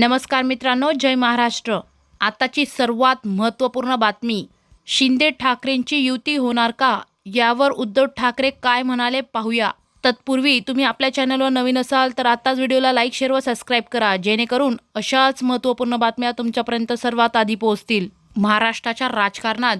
नमस्कार मित्रांनो जय महाराष्ट्र. आताची सर्वात महत्त्वपूर्ण बातमी शिंदे ठाकरेंची युती होणार का? यावर उद्धव ठाकरे काय म्हणाले पाहूया. तत्पूर्वी तुम्ही आपल्या चॅनलवर नवीन असाल तर आत्ताच व्हिडिओला लाईक शेअर व सबस्क्राईब करा जेणेकरून अशाच महत्त्वपूर्ण बातम्या तुमच्यापर्यंत सर्वात आधी पोहोचतील. महाराष्ट्राच्या राजकारणात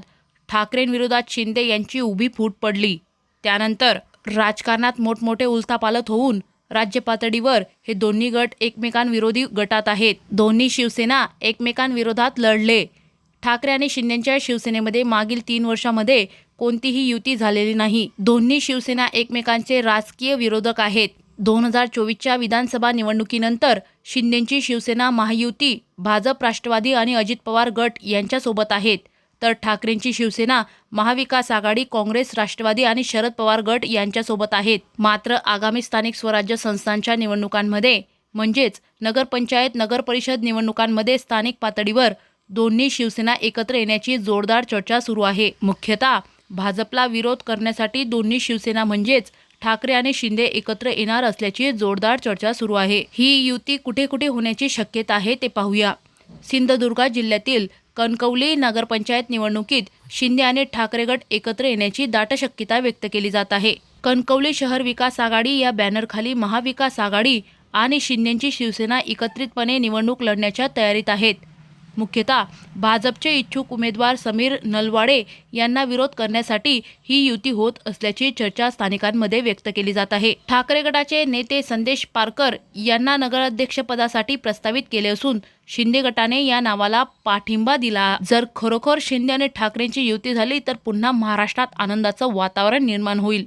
ठाकरेंविरोधात शिंदे यांची उभी फूट पडली. त्यानंतर राजकारणात मोठमोठे उलथापालत होऊन राज्य पातळीवर हे दोन्ही गट एकमेकांविरोधी गटात आहेत. दोन्ही शिवसेना एकमेकांविरोधात लढले. ठाकरे आणि शिंदेच्या शिवसेनेमध्ये मागील तीन वर्षामध्ये कोणतीही युती झालेली नाही. दोन्ही शिवसेना एकमेकांचे राजकीय विरोधक आहेत. दोन हजार चोवीसच्या विधानसभा निवडणुकीनंतर शिंदेची शिवसेना महायुती भाजप राष्ट्रवादी आणि अजित पवार गट यांच्यासोबत आहेत. तर ठाकरेंची शिवसेना महाविकास आघाडी काँग्रेस राष्ट्रवादी आणि शरद पवार गट यांच्यासोबत आहेत. मात्र आगामी स्थानिक स्वराज्य संस्थांच्या निवडणुकांमध्ये म्हणजेच नगरपंचायत नगरपरिषद निवडणुकांमध्ये स्थानिक पातळीवर दोन्ही शिवसेना एकत्र येण्याची जोरदार चर्चा सुरू आहे. मुख्यतः भाजपला विरोध करण्यासाठी दोन्ही शिवसेना म्हणजेच ठाकरे आणि शिंदे एकत्र येणार असल्याची जोरदार चर्चा सुरू आहे. ही युती कुठे कुठे होण्याची शक्यता आहे ते पाहूया. सिंधुदुर्ग जिल्ह्यातील कणकवली नगरपंचायत निवडणुकीत शिंदे आणि ठाकरे गट एकत्र येण्याची दाट शक्यता व्यक्त केली जात आहे. कणकवली शहर विकास आघाडी या बॅनरखाली महाविकास आघाडी आणि शिंदेची शिवसेना एकत्रितपणे निवडणूक लढण्याच्या तयारीत आहेत. मुख्यतः भाजपचे इच्छुक उमेदवार समीर नलवाडे यांना विरोध करण्यासाठी ही युती होत असल्याची चर्चा स्थानिकांमध्ये व्यक्त केली जात आहे. ठाकरे गटाचे नेते संदेश पारकर यांना नगराध्यक्षपदासाठी प्रस्तावित केले असून शिंदे गटाने या नावाला पाठिंबा दिला. जर खरोखर शिंदे आणि ठाकरेंची युती झाली तर पुन्हा महाराष्ट्रात आनंदाचं वातावरण निर्माण होईल.